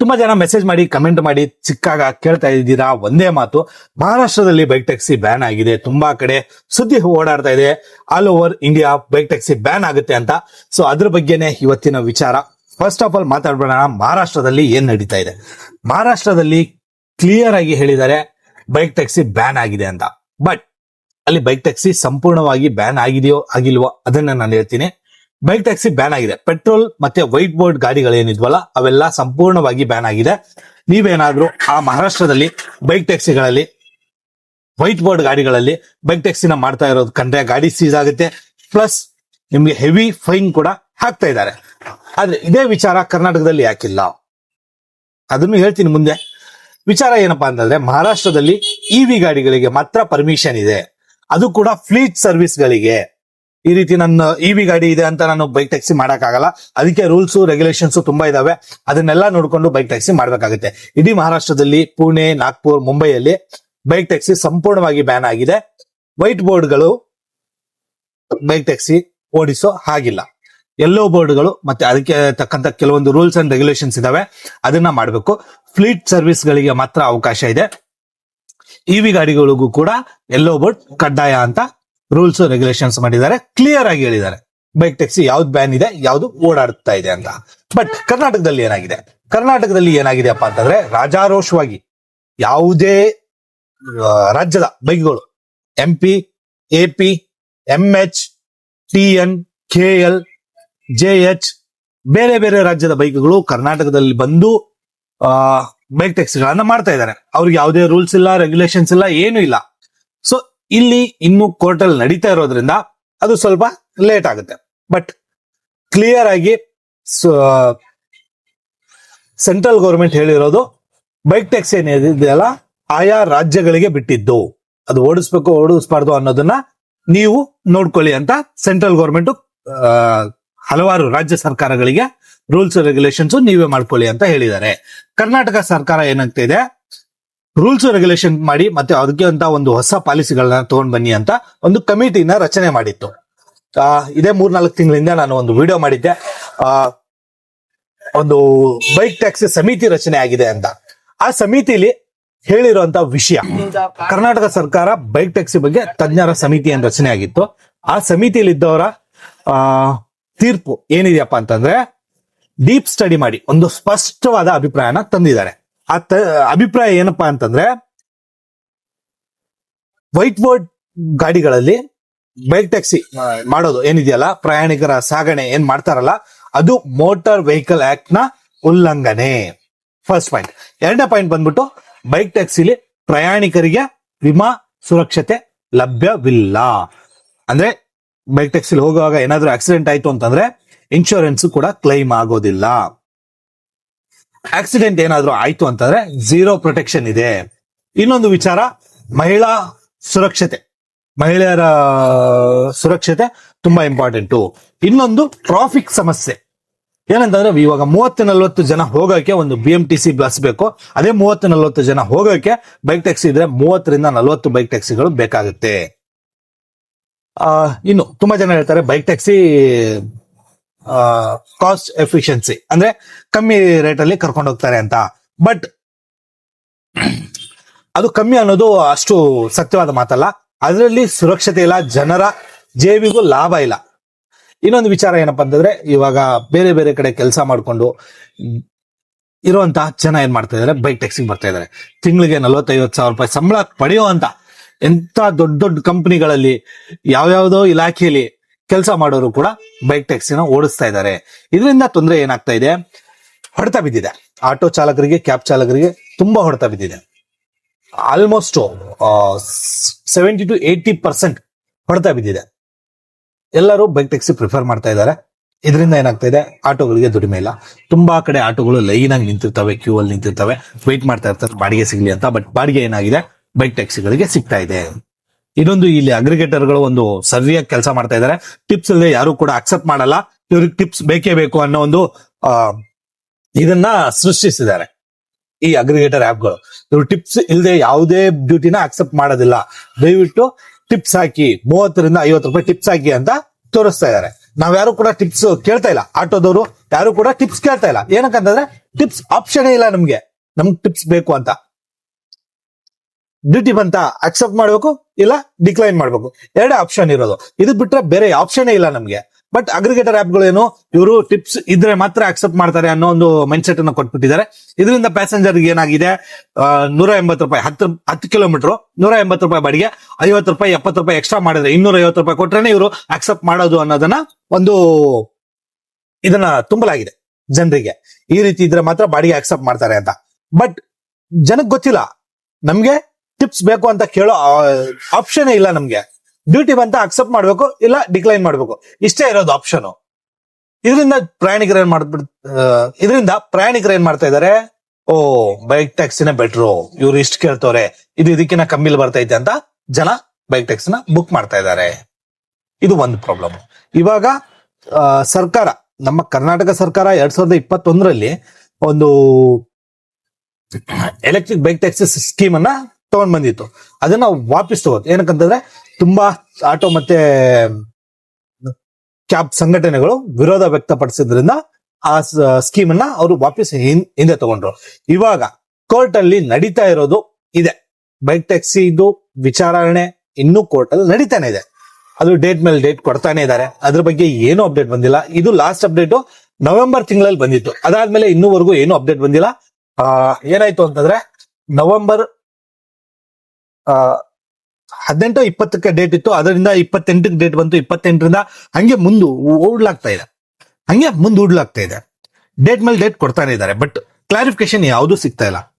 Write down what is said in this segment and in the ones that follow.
ತುಂಬಾ ಜನ ಮೆಸೇಜ್ ಮಾಡಿ ಕಮೆಂಟ್ ಮಾಡಿ ಚಿಕ್ಕಾಗ ಕೇಳ್ತಾ ಇದ್ದೀರಾ ಒಂದೇ ಮಾತು. ಮಹಾರಾಷ್ಟ್ರದಲ್ಲಿ ಬೈಕ್ ಟ್ಯಾಕ್ಸಿ ಬ್ಯಾನ್ ಆಗಿದೆ. ತುಂಬಾ ಕಡೆ ಸುದ್ದಿ ಓಡಾಡ್ತಾ ಇದೆ. All over India bike taxi ban ಆಗುತ್ತೆ ಅಂತ. ಸೊ ಅದ್ರ ಬಗ್ಗೆನೇ ಇವತ್ತಿನ ವಿಚಾರ. ಫಸ್ಟ್ ಆಫ್ ಆಲ್ ಮಾತಾಡ್ಬೋಣ ಮಹಾರಾಷ್ಟ್ರದಲ್ಲಿ ಏನ್ ನಡೀತಾ ಇದೆ? ಮಹಾರಾಷ್ಟ್ರದಲ್ಲಿ ಕ್ಲಿಯರ್ ಆಗಿ ಹೇಳಿದ್ದಾರೆ ಬೈಕ್ ಟ್ಯಾಕ್ಸಿ ಬ್ಯಾನ್ ಆಗಿದೆ ಅಂತ. ಬಟ್ ಅಲ್ಲಿ ಬೈಕ್ ಟ್ಯಾಕ್ಸಿ ಸಂಪೂರ್ಣವಾಗಿ ಬ್ಯಾನ್ ಆಗಿದೆಯೋ, ಆಗಿಲ್ವೋ ಅದನ್ನ ನಾನು ಹೇಳ್ತೀನಿ. ಬೈಕ್ ಟ್ಯಾಕ್ಸಿ ಬ್ಯಾನ್ ಆಗಿದೆ. ಪೆಟ್ರೋಲ್ ಮತ್ತೆ ವೈಟ್ ಬೋರ್ಡ್ ಗಾಡಿಗಳೇನಿದ್ವಲ್ಲ, ಅವೆಲ್ಲ ಸಂಪೂರ್ಣವಾಗಿ ಬ್ಯಾನ್ ಆಗಿದೆ. ನೀವೇನಾದ್ರೂ ಆ ಮಹಾರಾಷ್ಟ್ರದಲ್ಲಿ ಬೈಕ್ ಟ್ಯಾಕ್ಸಿಗಳಲ್ಲಿ ವೈಟ್ ಬೋರ್ಡ್ ಗಾಡಿಗಳಲ್ಲಿ ಬೈಕ್ ಟ್ಯಾಕ್ಸಿನ ಮಾಡ್ತಾ ಇರೋದು ಕಂಡ್ರೆ ಗಾಡಿ ಸೀಸ್ ಆಗುತ್ತೆ. ಪ್ಲಸ್ ನಿಮ್ಗೆ ಹೆವಿ ಫೈನ್ ಕೂಡ ಹಾಕ್ತಾ ಇದ್ದಾರೆ. ಆದ್ರೆ ಇದೇ ವಿಚಾರ ಕರ್ನಾಟಕದಲ್ಲಿ ಯಾಕಿಲ್ಲ? ಅದನ್ನು ಹೇಳ್ತೀನಿ ಮುಂದೆ. ವಿಚಾರ ಏನಪ್ಪಾ ಅಂತಂದ್ರೆ ಮಹಾರಾಷ್ಟ್ರದಲ್ಲಿ ಇವಿ ಗಾಡಿಗಳಿಗೆ ಮಾತ್ರ ಪರ್ಮಿಷನ್ ಇದೆ. ಅದು ಕೂಡ ಫ್ಲೀಟ್ ಸರ್ವಿಸ್ ಗಳಿಗೆ. ಈ ರೀತಿ ನನ್ನ ಇವಿ ಗಾಡಿ ಇದೆ ಅಂತ ನಾನು ಬೈಕ್ ಟ್ಯಾಕ್ಸಿ ಮಾಡೋಕ್ಕಾಗಲ್ಲ. ಅದಕ್ಕೆ ರೂಲ್ಸ್ ರೆಗ್ಯುಲೇಷನ್ಸ್ ತುಂಬಾ ಇದಾವೆ. ಅದನ್ನೆಲ್ಲ ನೋಡ್ಕೊಂಡು ಬೈಕ್ ಟ್ಯಾಕ್ಸಿ ಮಾಡ್ಬೇಕಾಗುತ್ತೆ. ಇಡೀ ಮಹಾರಾಷ್ಟ್ರದಲ್ಲಿ ಪುಣೆ, ನಾಗ್ಪುರ್, ಮುಂಬೈಯಲ್ಲಿ ಬೈಕ್ ಟ್ಯಾಕ್ಸಿ ಸಂಪೂರ್ಣವಾಗಿ ಬ್ಯಾನ್ ಆಗಿದೆ. ವೈಟ್ ಬೋರ್ಡ್ಗಳು ಬೈಕ್ ಟ್ಯಾಕ್ಸಿ ಓಡಿಸೋ ಹಾಗಿಲ್ಲ. ಎಲ್ಲೋ ಬೋರ್ಡ್ಗಳು ಮತ್ತೆ ಅದಕ್ಕೆ ತಕ್ಕಂತ ಕೆಲವೊಂದು ರೂಲ್ಸ್ ಅಂಡ್ ರೆಗ್ಯುಲೇಷನ್ಸ್ ಇದಾವೆ. ಅದನ್ನ ಮಾಡಬೇಕು. ಫ್ಲೀಟ್ ಸರ್ವಿಸ್ ಗಳಿಗೆ ಮಾತ್ರ ಅವಕಾಶ ಇದೆ. ಇವಿ ಗಾಡಿಗಳಿಗೂ ಕೂಡ ಎಲ್ಲೋ ಬೋರ್ಡ್ ಕಡ್ಡಾಯ ಅಂತ ರೂಲ್ಸ್ ರೆಗ್ಯುಲೇಷನ್ಸ್ ಮಾಡಿದ್ದಾರೆ. ಕ್ಲಿಯರ್ ಆಗಿ ಹೇಳಿದ್ದಾರೆ. ಬೈಕ್ ಟ್ಯಾಕ್ಸಿ ಯಾವ್ದು ಬ್ಯಾನ್ ಇದೆ, ಯಾವ್ದು ಓಡಾಡ್ತಾ ಇದೆ ಅಂತ. ಬಟ್ ಕರ್ನಾಟಕದಲ್ಲಿ ಏನಾಗಿದೆ? ಕರ್ನಾಟಕದಲ್ಲಿ ಏನಾಗಿದೆಯಪ್ಪ ಅಂತಂದ್ರೆ ರಾಜಾರೋಷವಾಗಿ ಯಾವುದೇ ರಾಜ್ಯದ ಬೈಕ್ಗಳು M P A P M H T N K L J H ಬೇರೆ ಬೇರೆ ರಾಜ್ಯದ ಬೈಕ್ಗಳು ಕರ್ನಾಟಕದಲ್ಲಿ ಬಂದು ಬೈಕ್ ಟ್ಯಾಕ್ಸಿಗಳನ್ನ ಮಾಡ್ತಾ ಇದ್ದಾರೆ. ಅವ್ರಿಗೆ ಯಾವುದೇ ರೂಲ್ಸ್ ಇಲ್ಲ ರೆಗ್ಯುಲೇಷನ್ಸ್ ಇಲ್ಲ, ಏನು ಇಲ್ಲ. ಸೊ ಇಲ್ಲಿ ಇನ್ನು ಕೋರ್ಟ್ ಅಲ್ಲಿ ನಡೀತಾ ಇರೋದ್ರಿಂದ ಅದು ಸ್ವಲ್ಪ ಲೇಟ್ ಆಗುತ್ತೆ. ಬಟ್ ಕ್ಲಿಯರ್ ಆಗಿ ಸೆಂಟ್ರಲ್ ಗೌರ್ಮೆಂಟ್ ಹೇಳಿರೋದು ಬೈಕ್ ಟ್ಯಾಕ್ಸ್ ಏನಿದೆಯಲ್ಲ ಆಯಾ ರಾಜ್ಯಗಳಿಗೆ ಬಿಟ್ಟಿದ್ದು. ಅದು ಓಡಿಸ್ಬೇಕು, ಓಡಿಸ್ಬಾರ್ದು ಅನ್ನೋದನ್ನ ನೀವು ನೋಡ್ಕೊಳ್ಳಿ ಅಂತ ಸೆಂಟ್ರಲ್ ಗೌರ್ಮೆಂಟ್ ಹಲವಾರು ರಾಜ್ಯ ಸರ್ಕಾರಗಳಿಗೆ ರೂಲ್ಸ್ ರೆಗ್ಯುಲೇಷನ್ಸ್ ನೀವೇ ಮಾಡ್ಕೊಳ್ಳಿ ಅಂತ ಹೇಳಿದ್ದಾರೆ. ಕರ್ನಾಟಕ ಸರ್ಕಾರ ಏನಾಗ್ತಾ ಇದೆ ರೂಲ್ಸ್ ರೆಗ್ಯುಲೇಷನ್ ಮಾಡಿ ಮತ್ತೆ ಅದಕ್ಕೆ ಅಂತ ಒಂದು ಹೊಸ ಪಾಲಿಸಿಗಳನ್ನ ತಗೊಂಡ್ ಬನ್ನಿ ಅಂತ ಒಂದು ಕಮಿಟಿನ ರಚನೆ ಮಾಡಿತ್ತು. ಆ, ಇದೇ ಮೂರ್ನಾಲ್ಕು ತಿಂಗಳಿಂದ ನಾನು ಒಂದು ವಿಡಿಯೋ ಮಾಡಿದ್ದೆ. ಆ ಒಂದು ಬೈಕ್ ಟ್ಯಾಕ್ಸಿ ಸಮಿತಿ ರಚನೆ ಆಗಿದೆ ಅಂತ. ಆ ಸಮಿತಿಲಿ ಹೇಳಿರುವಂತ ವಿಷಯ ಕರ್ನಾಟಕ ಸರ್ಕಾರ ಬೈಕ್ ಟ್ಯಾಕ್ಸಿ ಬಗ್ಗೆ ತಜ್ಞರ ಸಮಿತಿ ಅಂತ ರಚನೆ ಆಗಿತ್ತು ಆ ಸಮಿತಿಯಲ್ಲಿ ಇದ್ದವರ ಆ ತೀರ್ಪು ಏನಿದೆಯಪ್ಪ ಅಂತಂದ್ರೆ ಡೀಪ್ ಸ್ಟಡಿ ಮಾಡಿ ಒಂದು ಸ್ಪಷ್ಟವಾದ ಅಭಿಪ್ರಾಯನ ತಂದಿದ್ದಾರೆ. ಆ ತ- ಅಭಿಪ್ರಾಯ ಏನಪ್ಪಾ ಅಂತಂದ್ರೆ ವೈಟ್ ಬೋರ್ಡ್ ಗಾಡಿಗಳಲ್ಲಿ ಬೈಕ್ ಟ್ಯಾಕ್ಸಿ ಮಾಡೋದು ಏನಿದೆಯಲ್ಲ ಪ್ರಯಾಣಿಕರ ಸಾಗಣೆ ಏನ್ ಮಾಡ್ತಾರಲ್ಲ ಅದು ಮೋಟಾರ್ ವೆಹಿಕಲ್ ಆಕ್ಟ್ನ ಉಲ್ಲಂಘನೆ. ಫಸ್ಟ್ ಪಾಯಿಂಟ್ ಎರಡನೇ ಪಾಯಿಂಟ್ ಬಂದ್ಬಿಟ್ಟು ಬೈಕ್ ಟ್ಯಾಕ್ಸಿಲಿ ಪ್ರಯಾಣಿಕರಿಗೆ ವಿಮಾ ಸುರಕ್ಷತೆ ಲಭ್ಯವಿಲ್ಲ. ಅಂದ್ರೆ ಬೈಕ್ ಟ್ಯಾಕ್ಸಿಲಿ ಹೋಗುವಾಗ ಏನಾದ್ರೂ ಆಕ್ಸಿಡೆಂಟ್ ಆಯ್ತು ಅಂತಂದ್ರೆ ಇನ್ಶೂರೆನ್ಸ್ ಕೂಡ ಕ್ಲೈಮ್ ಆಗೋದಿಲ್ಲ. ಆಕ್ಸಿಡೆಂಟ್ ಏನಾದ್ರೂ ಆಯ್ತು ಅಂತಂದ್ರೆ ಝೀರೋ ಪ್ರೊಟೆಕ್ಷನ್ ಇದೆ. ಇನ್ನೊಂದು ವಿಚಾರ, ಮಹಿಳಾ ಸುರಕ್ಷತೆ. ಮಹಿಳೆಯರ ಸುರಕ್ಷತೆ ತುಂಬಾ ಇಂಪಾರ್ಟೆಂಟು ಇನ್ನೊಂದು ಟ್ರಾಫಿಕ್ ಸಮಸ್ಯೆ. ಏನಂತಂದ್ರೆ ಇವಾಗ ಮೂವತ್ತು ನಲ್ವತ್ತು ಜನ ಹೋಗೋಕೆ ಒಂದು B M T C bus ಬೇಕು. ಅದೇ ಮೂವತ್ತು ನಲ್ವತ್ತು ಜನ ಹೋಗೋಕೆ ಬೈಕ್ ಟ್ಯಾಕ್ಸಿ ಇದ್ರೆ ಮೂವತ್ತರಿಂದ ನಲ್ವತ್ತು ಬೈಕ್ ಟ್ಯಾಕ್ಸಿಗಳು ಬೇಕಾಗುತ್ತೆ. ಇನ್ನು ತುಂಬಾ ಜನ ಹೇಳ್ತಾರೆ ಬೈಕ್ ಟ್ಯಾಕ್ಸಿ ಕಾಸ್ಟ್ ಎಫಿಷಿಯನ್ಸಿ ಅಂದ್ರೆ ಕಮ್ಮಿ ರೇಟ್ ಅಲ್ಲಿ ಕರ್ಕೊಂಡು ಹೋಗ್ತಾರೆ ಅಂತ. ಬಟ್ ಅದು ಕಮ್ಮಿ ಅನ್ನೋದು ಅಷ್ಟು ಸತ್ಯವಾದ ಮಾತಲ್ಲ. ಅದರಲ್ಲಿ ಸುರಕ್ಷತೆ ಇಲ್ಲ, ಜನರ ಜೇಬಿಗೂ ಲಾಭ ಇಲ್ಲ. ಇನ್ನೊಂದು ವಿಚಾರ ಏನಪ್ಪಾ ಅಂತಂದ್ರೆ, ಇವಾಗ ಬೇರೆ ಬೇರೆ ಕಡೆ ಕೆಲಸ ಮಾಡ್ಕೊಂಡು ಇರುವಂತಹ ಜನ ಏನ್ ಮಾಡ್ತಾ ಇದಾರೆ ಬೈಕ್ ಟ್ಯಾಕ್ಸಿಗೆ ಬರ್ತಾ ಇದಾರೆ. ತಿಂಗಳಿಗೆ ನಲವತ್ತೈವತ್ತು ಸಾವಿರ ರೂಪಾಯಿ ಸಂಬಳ ಪಡೆಯುವಂತ ಎಂತ ದೊಡ್ಡ ದೊಡ್ಡ ಕಂಪನಿಗಳಲ್ಲಿ ಯಾವ್ಯಾವ್ದೋ ಇಲಾಖೆಯಲ್ಲಿ ಕೆಲಸ ಮಾಡೋರು ಕೂಡ ಬೈಕ್ ಟ್ಯಾಕ್ಸಿನ ಓಡಿಸ್ತಾ ಇದ್ದಾರೆ. ಇದರಿಂದ ತೊಂದರೆ ಏನಾಗ್ತಾ ಇದೆ? ಹೊಡೆತ ಬಿದ್ದಿದೆ. ಆಟೋ ಚಾಲಕರಿಗೆ ಕ್ಯಾಬ್ ಚಾಲಕರಿಗೆ ತುಂಬಾ ಹೊಡೆತ ಬಿದ್ದಿದೆ. Almost seventy to eighty percent ಹೊಡೆತ ಬಿದ್ದಿದೆ. ಎಲ್ಲರೂ ಬೈಕ್ ಟ್ಯಾಕ್ಸಿ ಪ್ರಿಫರ್ ಮಾಡ್ತಾ ಇದ್ದಾರೆ. ಇದರಿಂದ ಏನಾಗ್ತಾ ಇದೆ? ಆಟೋಗಳಿಗೆ ದುಡಿಮೆ ಇಲ್ಲ. ತುಂಬಾ ಕಡೆ ಆಟೋಗಳು ಲೈನ್ ಆಗಿ ನಿಂತಿರ್ತವೆ ಕ್ಯೂ ಅಲ್ಲಿ ನಿಂತಿರ್ತವೆ. ವೆಯ್ಟ್ ಮಾಡ್ತಾ ಇರ್ತಾರೆ, ಬಾಡಿಗೆ ಸಿಗ್ಲಿ ಅಂತ ಬಟ್ ಬಾಡಿಗೆ ಏನಾಗಿದೆ? ಬೈಕ್ ಟ್ಯಾಕ್ಸಿಗಳಿಗೆ ಸಿಗ್ತಾ ಇದೆ. ಇನ್ನೊಂದು ಇಲ್ಲಿ ಅಗ್ರಿಗೇಟರ್ಗಳು ಒಂದು ಸರಿಯಾಗಿ ಕೆಲಸ ಮಾಡ್ತಾ ಇದ್ದಾರೆ ಟಿಪ್ಸ್ ಇಲ್ಲದೆ ಯಾರು ಕೂಡ ಅಕ್ಸೆಪ್ಟ್ ಮಾಡಲ್ಲ. ಇವ್ರಿಗೆ ಟಿಪ್ಸ್ ಬೇಕೇ ಬೇಕು ಅನ್ನೋ ಒಂದು ಇದನ್ನ ಸೃಷ್ಟಿಸಿದ್ದಾರೆ ಈ ಅಗ್ರಿಗೇಟರ್ ಆಪ್ಗಳು ಇವ್ರು ಟಿಪ್ಸ್ ಇಲ್ಲದೆ ಯಾವುದೇ ಡ್ಯೂಟಿನ ಅಕ್ಸೆಪ್ಟ್ ಮಾಡೋದಿಲ್ಲ. ದಯವಿಟ್ಟು ಟಿಪ್ಸ್ ಹಾಕಿ, ಮೂವತ್ತರಿಂದ ಐವತ್ತು ರೂಪಾಯಿ ಟಿಪ್ಸ್ ಹಾಕಿ ಅಂತ ತೋರಿಸ್ತಾ ಇದ್ದಾರೆ ನಾವ್ಯಾರು ಕೂಡ ಟಿಪ್ಸ್ ಕೇಳ್ತಾ ಇಲ್ಲ. ಆಟೋದವರು ಯಾರು ಕೂಡ ಟಿಪ್ಸ್ ಕೇಳ್ತಾ ಇಲ್ಲ. ಏನಕ್ಕಂತಂದ್ರೆ ಟಿಪ್ಸ್ ಆಪ್ಷನ್ ಇಲ್ಲ ನಮ್ಗೆ. ನಮ್ಗೆ ಟಿಪ್ಸ್ ಬೇಕು ಅಂತ. ಡ್ಯೂಟಿ ಬಂತ ಅಕ್ಸೆಪ್ಟ್ ಮಾಡ್ಬೇಕು, ಇಲ್ಲ ಡಿಕ್ಲೈನ್ ಮಾಡ್ಬೇಕು. ಎರಡೇ ಆಪ್ಷನ್ ಇರೋದು. ಇದು ಬಿಟ್ರೆ ಬೇರೆ ಆಪ್ಷನ್ ಇಲ್ಲ ನಮಗೆ. ಬಟ್ ಅಗ್ರಿಗೇಟರ್ ಆಪ್ಗಳು ಏನು? ಇವರು ಟಿಪ್ಸ್ ಇದ್ರೆ ಮಾತ್ರ ಅಕ್ಸೆಪ್ಟ್ ಮಾಡ್ತಾರೆ ಅನ್ನೋ ಒಂದು ಮೈಂಡ್ ಸೆಟ್ ಅನ್ನು ಕೊಟ್ಬಿಟ್ಟಿದ್ದಾರೆ. ಇದರಿಂದ ಪ್ಯಾಸೆಂಜರ್ ಏನಾಗಿದೆ? ನೂರ ಎಂಬತ್ತು ರೂಪಾಯಿ, ಹತ್ತು ಹತ್ತು ಕಿಲೋಮೀಟರ್ ನೂರ ಎಂಬತ್ತು ರೂಪಾಯಿ ಬಾಡಿಗೆ, ಐವತ್ತು ರೂಪಾಯಿ, ಎಪ್ಪತ್ತು ರೂಪಾಯಿ ಎಕ್ಸ್ಟ್ರಾ ಮಾಡಿದ್ರೆ ಇನ್ನೂರ ಐವತ್ತು ರೂಪಾಯಿ ಕೊಟ್ರೇನೆ ಇವರು ಅಕ್ಸೆಪ್ಟ್ ಮಾಡೋದು ಅನ್ನೋದನ್ನ ಒಂದು ಇದನ್ನ ತುಂಬಲಾಗಿದೆ ಜನರಿಗೆ. ಈ ರೀತಿ ಇದ್ರೆ ಮಾತ್ರ ಬಾಡಿಗೆ ಅಕ್ಸೆಪ್ಟ್ ಮಾಡ್ತಾರೆ ಅಂತ. ಬಟ್ ಜನಕ್ಕೆ ಗೊತ್ತಿಲ್ಲ. ನಮ್ಗೆ ಟಿಪ್ಸ್ ಬೇಕು ಅಂತ ಕೇಳೋ ಆಪ್ಷನ್ ಇಲ್ಲ ನಮ್ಗೆ. ಡ್ಯೂಟಿ ಬಂತ ಅಕ್ಸೆಪ್ಟ್ ಮಾಡ್ಬೇಕು, ಇಲ್ಲ ಡಿಕ್ಲೈನ್ ಮಾಡ್ಬೇಕು. ಇಷ್ಟೇ ಇರೋದು ಆಪ್ಷನ್ ಇದರಿಂದ ಪ್ರಯಾಣಿಕರು ಏನ್ ಮಾಡ್ಬಿಡ್ ಇದರಿಂದ ಪ್ರಯಾಣಿಕರು ಏನ್ ಮಾಡ್ತಾ ಇದಾರೆ? ಓ ಬೈಕ್ ಟ್ಯಾಕ್ಸಿನ ಬೆಟ್ರು ಇವ್ರು ಇಷ್ಟು ಕೇಳ್ತವ್ರೆ. ಇದು ಇದಕ್ಕಿಂತ ಕಮ್ಮಿಲಿ ಬರ್ತೈತೆ ಅಂತ ಜನ ಬೈಕ್ ಟ್ಯಾಕ್ಸಿನ ಬುಕ್ ಮಾಡ್ತಾ ಇದ್ದಾರೆ ಇದು ಒಂದು ಪ್ರಾಬ್ಲಮ್ ಇವಾಗ ಸರ್ಕಾರ, ನಮ್ಮ ಕರ್ನಾಟಕ ಸರ್ಕಾರ ಎರಡ್ ಸಾವಿರದ ಇಪ್ಪತ್ತೊಂದರಲ್ಲಿ ಒಂದು ಎಲೆಕ್ಟ್ರಿಕ್ ಬೈಕ್ ಟ್ಯಾಕ್ಸಿ ಸ್ಕೀಮ್ ಅನ್ನ ತಗೊಂಡ್ ಬಂದಿತ್ತು. ಅದನ್ನ ವಾಪಸ್ ತಗೋದು. ಏನಕ್ಕಂತಂದ್ರೆ ತುಂಬಾ ಆಟೋ ಮತ್ತೆ ಕ್ಯಾಬ್ ಸಂಘಟನೆಗಳು ವಿರೋಧ ವ್ಯಕ್ತಪಡಿಸಿದ್ರಿಂದ ಆ ಸ್ಕೀಮ್ ಅನ್ನ ಅವರು ವಾಪಸ್ ಹಿಂದೆ ತಗೊಂಡ್ರು. ಇವಾಗ ಕೋರ್ಟ್ ಅಲ್ಲಿ ನಡೀತಾ ಇರೋದು ಇದೆ. ಬೈಕ್ ಟ್ಯಾಕ್ಸಿ ಇದು ವಿಚಾರಣೆ ಇನ್ನೂ ಕೋರ್ಟ್ ಅಲ್ಲಿ ನಡೀತಾನೆ ಇದೆ. ಅದು ಡೇಟ್ ಮೇಲೆ ಡೇಟ್ ಕೊಡ್ತಾನೆ ಇದ್ದಾರೆ. ಅದ್ರ ಬಗ್ಗೆ ಏನು ಅಪ್ಡೇಟ್ ಬಂದಿಲ್ಲ. ಇದು ಲಾಸ್ಟ್ ಅಪ್ಡೇಟ್ ನವೆಂಬರ್ ತಿಂಗಳಲ್ಲಿ ಬಂದಿತ್ತು. ಅದಾದ್ಮೇಲೆ ಇನ್ನೂವರೆಗೂ ಏನು ಅಪ್ಡೇಟ್ ಬಂದಿಲ್ಲ. ಆ, ಏನಾಯ್ತು ಅಂತಂದ್ರೆ ನವೆಂಬರ್ ಹದಿನೆಂಟು ಇಪ್ಪತ್ತಕ್ಕೆ ಡೇಟ್ ಇತ್ತು. ಅದರಿಂದ ಇಪ್ಪತ್ತೆಂಟಕ್ಕೆ ಡೇಟ್ ಬಂತು. ಇಪ್ಪತ್ತೆಂಟರಿಂದ ಹಂಗೆ ಮುಂದೆ ಓಡ್ಲಾಗ್ತಾ ಇದೆ. ಹಂಗೆ ಮುಂದೆ ಓಡ್ಲಾಗ್ತಾ ಇದೆ. ಡೇಟ್ ಮೇಲೆ ಡೇಟ್ ಕೊಡ್ತಾನೆ ಇದ್ದಾರೆ. ಬಟ್ ಕ್ಲಾರಿಫಿಕೇಶನ್ ಯಾವುದು ಸಿಗ್ತಾ ಇಲ್ಲ.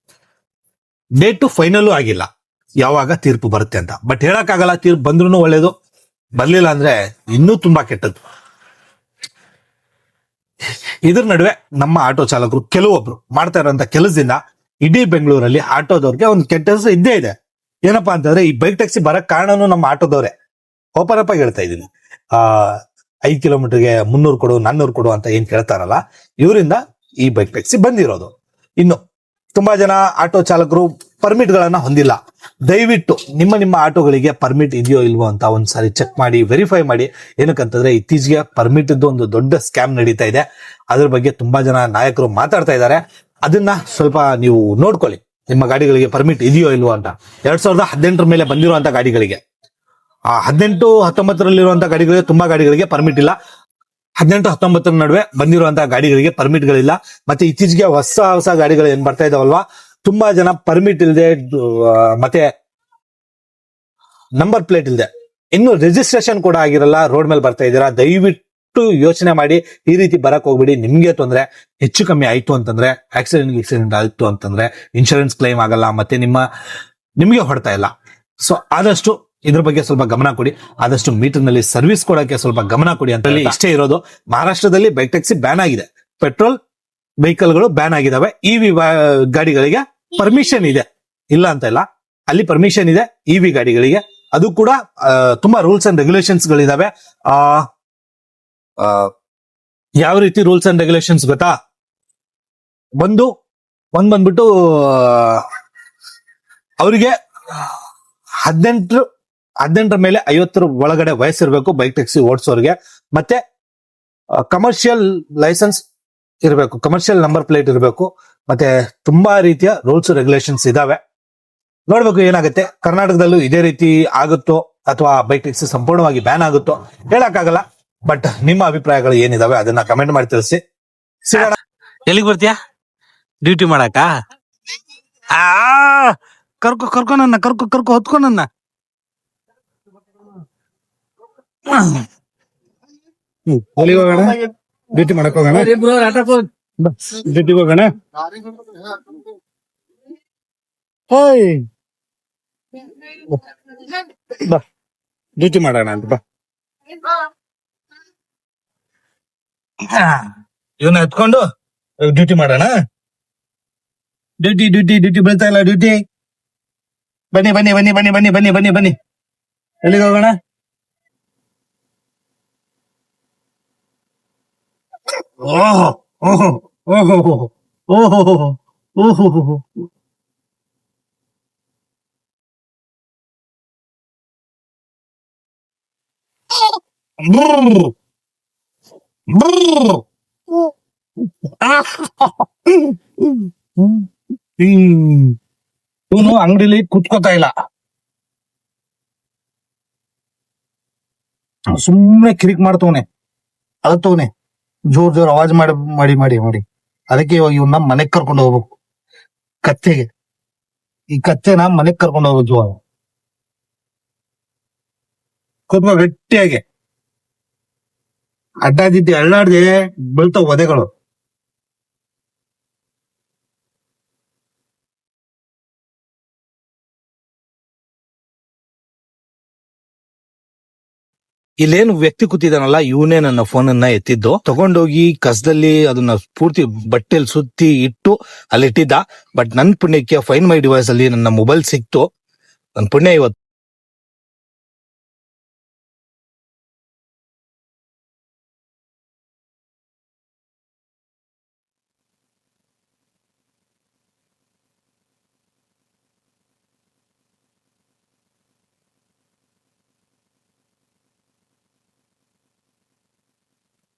ಡೇಟು ಫೈನಲ್ ಆಗಿಲ್ಲ. ಯಾವಾಗ ತೀರ್ಪು ಬರುತ್ತೆ ಅಂತ. ಬಟ್ ಹೇಳಕ್ಕಾಗಲ್ಲ. ತೀರ್ಪು ಬಂದ್ರೂ ಒಳ್ಳೇದು. ಬರ್ಲಿಲ್ಲ ಅಂದ್ರೆ ಇನ್ನೂ ತುಂಬಾ ಕೆಟ್ಟದ್ದು. ಇದ್ರ ನಡುವೆ ನಮ್ಮ ಆಟೋ ಚಾಲಕರು ಕೆಲವೊಬ್ರು ಮಾಡ್ತಾ ಇರುವಂತ ಕೆಲಸದಿಂದ ಇಡೀ ಬೆಂಗಳೂರಲ್ಲಿ ಆಟೋದವ್ರಿಗೆ ಒಂದು ಕೆಟ್ಟ ಇದ್ದೇ ಇದೆ. ಏನಪ್ಪಾ ಅಂತಂದ್ರೆ ಈ ಬೈಕ್ ಟ್ಯಾಕ್ಸಿ ಬರಕ್ ಕಾರಣನು ನಮ್ಮ ಆಟೋದವ್ರೆ. ಓಪನ್ ಹೇಳ್ತಾ ಇದ್ದೀನಿ. ಆ, ಐದ್ ಕಿಲೋಮೀಟರ್ಗೆ ಮುನ್ನೂರು ಕೊಡು, ನಾನ್ನೂರು ಕೊಡು ಅಂತ ಏನ್ ಕೇಳ್ತಾರಲ್ಲ, ಇವರಿಂದ ಈ ಬೈಕ್ ಟ್ಯಾಕ್ಸಿ ಬಂದಿರೋದು. ಇನ್ನು ತುಂಬಾ ಜನ ಆಟೋ ಚಾಲಕರು ಪರ್ಮಿಟ್ ಗಳನ್ನ ಹೊಂದಿಲ್ಲ. ದಯವಿಟ್ಟು ನಿಮ್ಮ ನಿಮ್ಮ ಆಟೋಗಳಿಗೆ ಪರ್ಮಿಟ್ ಇದೆಯೋ ಇಲ್ವೋ ಅಂತ ಒಂದ್ಸಾರಿ ಚೆಕ್ ಮಾಡಿ ವೆರಿಫೈ ಮಾಡಿ. ಏನಕ್ಕಂತಂದ್ರೆ ಇತ್ತೀಚೆಗೆ ಪರ್ಮಿಟ್ ಇದ್ದು ಒಂದು ದೊಡ್ಡ ಸ್ಕ್ಯಾಮ್ ನಡೀತಾ ಇದೆ. ಅದ್ರ ಬಗ್ಗೆ ತುಂಬಾ ಜನ ನಾಯಕರು ಮಾತಾಡ್ತಾ ಇದ್ದಾರೆ. ಅದನ್ನ ಸ್ವಲ್ಪ ನೀವು ನೋಡ್ಕೊಳ್ಳಿ. ನಿಮ್ಮ ಗಾಡಿಗಳಿಗೆ ಪರ್ಮಿಟ್ ಇದೆಯೋ ಇಲ್ವೋ ಅಂತ. ಎರಡ್ ಸಾವಿರದ ಹದಿನೆಂಟರ ಮೇಲೆ ಬಂದಿರುವಂತ ಗಾಡಿಗಳಿಗೆ. ಆ ಹದಿನೆಂಟು ಹತ್ತೊಂಬತ್ತರಲ್ಲಿರುವಂತಹ ಗಾಡಿಗಳಿಗೆ ತುಂಬಾ ಗಾಡಿಗಳಿಗೆ ಪರ್ಮಿಟ್ ಇಲ್ಲ. ಹದಿನೆಂಟು, ಹತ್ತೊಂಬತ್ತರ ನಡುವೆ ಬಂದಿರುವಂತಹ ಗಾಡಿಗಳಿಗೆ ಪರ್ಮಿಟ್ಗಳಿಲ್ಲ ಮತ್ತೆ ಇತ್ತೀಚೆಗೆ ಹೊಸ ಹೊಸ ಗಾಡಿಗಳು ಏನ್ ಬರ್ತಾ ಇದಾವಲ್ವಾ? ತುಂಬಾ ಜನ ಪರ್ಮಿಟ್ ಇಲ್ಲದೆ ಮತ್ತೆ ನಂಬರ್ ಪ್ಲೇಟ್ ಇಲ್ಲದೆ ಇನ್ನು ರಿಜಿಸ್ಟ್ರೇಷನ್ ಕೂಡ ಆಗಿರಲ್ಲ ರೋಡ್ ಮೇಲೆ ಬರ್ತಾ ಇದ್ದೀರಾ ದಯವಿಟ್ಟು ಯೋಚನೆ ಮಾಡಿ ಈ ರೀತಿ ಬರಕ್ ಹೋಗ್ಬಿಡಿ ನಿಮ್ಗೆ ತೊಂದ್ರೆ ಹೆಚ್ಚು ಕಮ್ಮಿ ಆಯ್ತು ಅಂತಂದ್ರೆ ಆಕ್ಸಿಡೆಂಟ್ ಆಕ್ಸಿಡೆಂಟ್ ಆಯ್ತು ಅಂತಂದ್ರೆ ಇನ್ಶೂರೆನ್ಸ್ ಕ್ಲೈಮ್ ಆಗಲ್ಲ ಮತ್ತೆ ನಿಮ್ಮ ನಿಮ್ಗೆ ಹೊಡ್ತಾ ಇಲ್ಲ. ಸೊ ಆದಷ್ಟು ಇದ್ರ ಬಗ್ಗೆ ಸ್ವಲ್ಪ ಗಮನ ಕೊಡಿ ಆದಷ್ಟು ಮೀಟರ್ನಲ್ಲಿ ಸರ್ವಿಸ್ ಕೊಡೋಕೆ ಸ್ವಲ್ಪ ಗಮನ ಕೊಡಿ ಅಂತ ಇಷ್ಟೇ ಇರೋದು ಮಹಾರಾಷ್ಟ್ರದಲ್ಲಿ ಬೈಕ್ ಟ್ಯಾಕ್ಸಿ ಬ್ಯಾನ್ ಆಗಿದೆ. ಪೆಟ್ರೋಲ್ ವೆಹಿಕಲ್ಗಳು ಬ್ಯಾನ್ ಆಗಿದಾವೆ. ವಿ ಗಾಡಿಗಳಿಗೆ ಪರ್ಮಿಷನ್ ಇದೆ. ಇಲ್ಲ ಅಂತ ಇಲ್ಲ. ಅಲ್ಲಿ ಪರ್ಮಿಷನ್ ಇದೆ ಇವಿ ಗಾಡಿಗಳಿಗೆ. ಅದು ಕೂಡ ತುಂಬಾ ರೂಲ್ಸ್ ಅಂಡ್ ರೆಗ್ಯುಲೇಷನ್ಸ್ ಗಳಿದಾವೆ. ಆ, ಯಾವ ರೀತಿ ರೂಲ್ಸ್ ಅಂಡ್ ರೆಗ್ಯುಲೇಷನ್ಸ್ ಗೊತ್ತಾ? ಒಂದು ಒಂದ್ ಬಂದ್ಬಿಟ್ಟು ಅವರಿಗೆ ಹದಿನೆಂಟು ಹದಿನೆಂಟರ ಮೇಲೆ ಐವತ್ತರ ಒಳಗಡೆ ವಯಸ್ಸಿರ್ಬೇಕು ಬೈಕ್ ಟ್ಯಾಕ್ಸಿ ಓಡಿಸೋರಿಗೆ. ಮತ್ತೆ ಕಮರ್ಷಿಯಲ್ ಲೈಸೆನ್ಸ್ ಇರಬೇಕು ಕಮರ್ಷಿಯಲ್ ನಂಬರ್ ಪ್ಲೇಟ್ ಇರಬೇಕು. ಮತ್ತೆ ತುಂಬಾ ರೀತಿಯ ರೂಲ್ಸ್ ರೆಗ್ಯುಲೇಷನ್ಸ್ ಇದಾವೆ. ನೋಡ್ಬೇಕು ಏನಾಗುತ್ತೆ. ಕರ್ನಾಟಕದಲ್ಲೂ ಇದೇ ರೀತಿ ಆಗುತ್ತೋ, ಅಥವಾ ಬೈಕ್ ಟ್ಯಾಕ್ಸಿ ಸಂಪೂರ್ಣವಾಗಿ ಬ್ಯಾನ್ ಆಗುತ್ತೋ, ಹೇಳಕ್ಕಾಗಲ್ಲ. ಬಟ್ ನಿಮ್ಮ ಅಭಿಪ್ರಾಯಗಳು ಏನಿದಾವೆ ಅದನ್ನ ಕಮೆಂಟ್ ಮಾಡಿ ತಿಳಿಸಿ. ಸಿಗೋಣ. ಎಲ್ಲಿಗೆ ಬರ್ತೀಯಾ? ಡ್ಯೂಟಿ ಮಾಡಾಕ? ಆ ಕರ್ಕೊ ಕರ್ಕೊ ನನ್ನ ಕರ್ಕೊ ಕರ್ಕೊ ಹೊತ್ಕೊ ನನ್ನ. ಹೋಗೋಣ? ಡ್ಯೂಟಿ ಮಾಡಕ್ ಹೋಗೋಣ? ಡ್ಯೂಟಿಗೆ ಹೋಗೋಣ? ಹೋಯ್ ಬಾ. ಡ್ಯೂಟಿ ಮಾಡೋಣ ಅಂತ ಬಾ. ಇವನ್ನ ಎತ್ಕೊಂಡು ಡ್ಯೂಟಿ ಮಾಡೋಣ? ಡ್ಯೂಟಿ ಡ್ಯೂಟಿ ಡ್ಯೂಟಿ ಬೀಳ್ತಾ ಇಲ್ಲ ಡ್ಯೂಟಿ. ಬನ್ನಿ ಬನ್ನಿ ಬನ್ನಿ ಬನ್ನಿ ಬನ್ನಿ ಬನ್ನಿ ಬನ್ನಿ ಬನ್ನಿ. ಎಲ್ಲಿಗೆ ಹೋಗೋಣ? ಓಹೋ ಓಹೋ ಓಹೋ ಓಹೋ ಓಹೋ ಓಹೋ Brrr. ಇವನು ಅಂಗಡಿಲಿ ಕುತ್ಕೋತಾ ಇಲ್ಲ. ಸುಮ್ಮನೆ ಕಿರಿಕ್ ಮಾಡ್ತವನೆ. ಅಳ್ತವನೆ. ಜೋರ್ ಜೋರ್ ಅವಾಜ್ ಮಾಡಿ ಮಾಡಿ ಮಾಡಿ ಮಾಡಿ. ಅದಕ್ಕೆ ಇವಾಗ ಇವನ್ನ ಮನೆಗ್ ಕರ್ಕೊಂಡು ಹೋಗ್ಬೇಕು. ಕತ್ತೆಗೆ. ಈ ಕತ್ತೆನ ಮನೆಗ್ ಕರ್ಕೊಂಡು ಹೋಗ್ಬೇಕು ಕೂತ್ಕೋ ಗಟ್ಟಿಯಾಗಿ. ಅಡ್ಡಾದಿದ್ದೆ ಅಳ್ಳಾಡ್ದೆ ಬೀಳ್ತಾವ ಒದೆಗಳು. ಇಲ್ಲೇನು ವ್ಯಕ್ತಿ ಕೂತಿದಾನಲ್ಲ, ಇವನೇ ನನ್ನ ಫೋನ್ ಅನ್ನ ಎತ್ತಿದ್ದು. ತಗೊಂಡೋಗಿ ಕಸದಲ್ಲಿ ಅದನ್ನ ಪೂರ್ತಿ ಬಟ್ಟೆಲ್ ಸುತ್ತಿ ಇಟ್ಟು ಅಲ್ಲಿ ಇಟ್ಟಿದ್ದ ಬಟ್ ನನ್ ಪುಣ್ಯಕ್ಕೆ ಫೈನ್ ಮೈ ಡಿವೈಸ್ ಅಲ್ಲಿ ನನ್ನ ಮೊಬೈಲ್ ಸಿಕ್ತು. ನನ್ ಪುಣ್ಯ ಇವತ್ತು.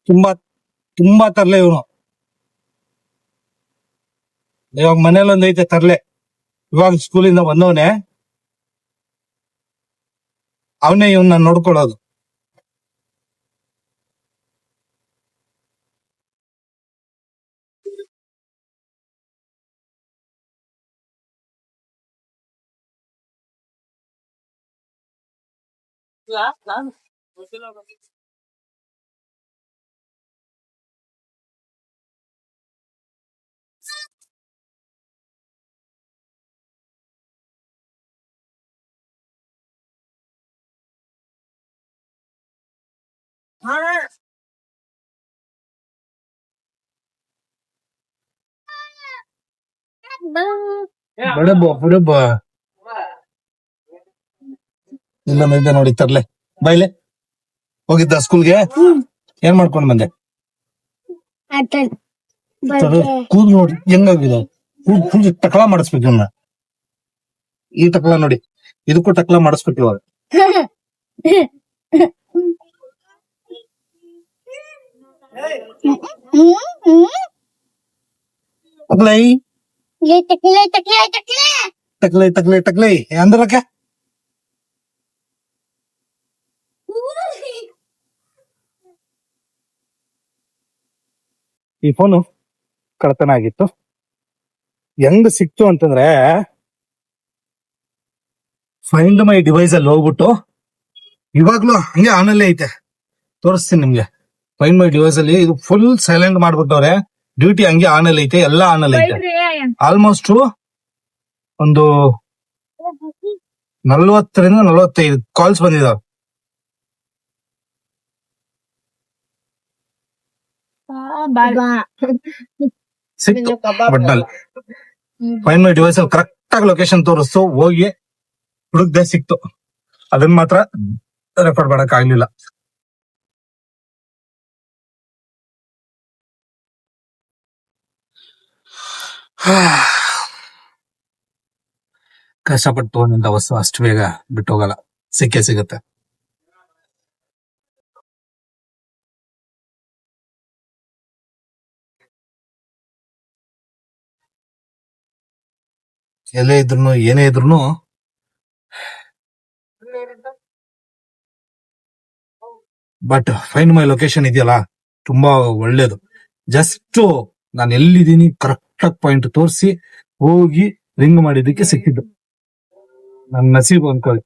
ತುಂಬಾ ತುಂಬಾ ತರ್ಲೆ ಇವನು. ಇವಾಗ ಮನೇಲಿ ಒಂದ್ ಐತೆ ತರ್ಲೆ. ಇವಾಗ ಸ್ಕೂಲಿಂದ ಬಂದವನೇ. ಅವನೇ ಇವನ್ನ ನೋಡ್ಕೊಳ್ಳೋದು. ಬಿಡಬ್ಬ ಬಿಡಬ್ಬ ಇಲ್ಲ ಇದೆ ನೋಡಿ ತರ್ಲೆ ಬೈಲೆ ಹೋಗಿದ್ದ ಸ್ಕೂಲ್ಗೆ ಏನ್ ಮಾಡ್ಕೊಂಡ್ ಬಂದೆ ಕೂದ್ ನೋಡಿ ಹೆಂಗಾಗಿದೆ ಕೂದ್ ಫುಲ್ ಟಕಲ ಮಾಡಿಸ್ಬೇಕು ಇವನ್ನ ಈ ಟಕಲ ನೋಡಿ ಇದಕ್ಕೂ ಟಕಲ ಮಾಡಿಸ್ಬೇಕು ಇವಾಗ ಟಕ್ಲೈ ಅಂದ್ರಕ್ಕ ಈ ಫೋನು ಕಡತನ ಆಗಿತ್ತು. ಹೆಂಗ್ ಸಿಕ್ತು ಅಂತಂದ್ರೆ ಫೈಂಡ್ ಮೈ ಡಿವೈಸ್ ಅಲ್ಲಿ ಹೋಗ್ಬಿಟ್ಟು ಇವಾಗ್ಲೂ ಹಂಗೆ ಆನಲ್ಲೇ ಐತೆ. ತೋರಿಸ್ತೀನಿ ನಿಮ್ಗೆ. ಫೈಂಡ್ ಮೈ ಡಿವೈಸ್ ಅಲ್ಲಿ ಇದು ಫುಲ್ ಸೈಲೆಂಟ್ ಮಾಡ್ಬಿಟ್ಟವ್ರೆ. ಡ್ಯೂಟಿ ಹಂಗೆ ಅಲ್ಲಿ ಐತೆ ಎಲ್ಲ ಆನ್ ಅಲ್ಲಿ ಐತೆ. ಆಲ್ಮೋಸ್ಟ್ ಒಂದು ನಲ್ವತ್ತರಿಂದ ನಲ್ವತ್ತೈದು ಕಾಲ್ಸ್ ಬಂದಿದಾವೆ. ಸಿಕ್ತು ಬಟ್ನಲ್ಲಿ ಫೈನ್ ಮೈ ಡಿವೈಸ್ ಅಲ್ಲಿ ಕರೆಕ್ಟ್ ಆಗಿ ಲೊಕೇಶನ್ ತೋರಿಸ್ತು ಹೋಗಿ ಹುಡುಕ್ದೆ ಸಿಕ್ತು. ಅದನ್ನ ಮಾತ್ರ ರೆಫರ್ ಮಾಡಕ್ ಆಗ್ಲಿಲ್ಲ. ಕಷ್ಟಪಟ್ಟು ತಗೊಂಡಂತ ವಸ್ತು ಅಷ್ಟು ಬೇಗ ಬಿಟ್ಟು ಹೋಗಲ್ಲ ಸಿಕ್ಕೇ ಸಿಗುತ್ತೆ. ಎಲ್ಲೇ ಇದ್ರು ಏನೇ ಇದ್ರು ಬಟ್ ಫೈನ್ ಮೈ ಲೊಕೇಶನ್ ಇದೆಯಲ್ಲ? ತುಂಬಾ ಒಳ್ಳೇದು. ಜಸ್ಟ್ ನಾನು ಎಲ್ಲಿದ್ದೀನಿ ಕರೆಕ್ಟ್ ಆಗಿ ಪಾಯಿಂಟ್ ತೋರಿಸಿ ಹೋಗಿ ರಿಂಗ್ ಮಾಡಿದ್ದಕ್ಕೆ ಸಿಕ್ಕಿದ್ದು. ನನ್ನ ನಸೀಬು ಅನ್ಕೊಳ್ಳಿ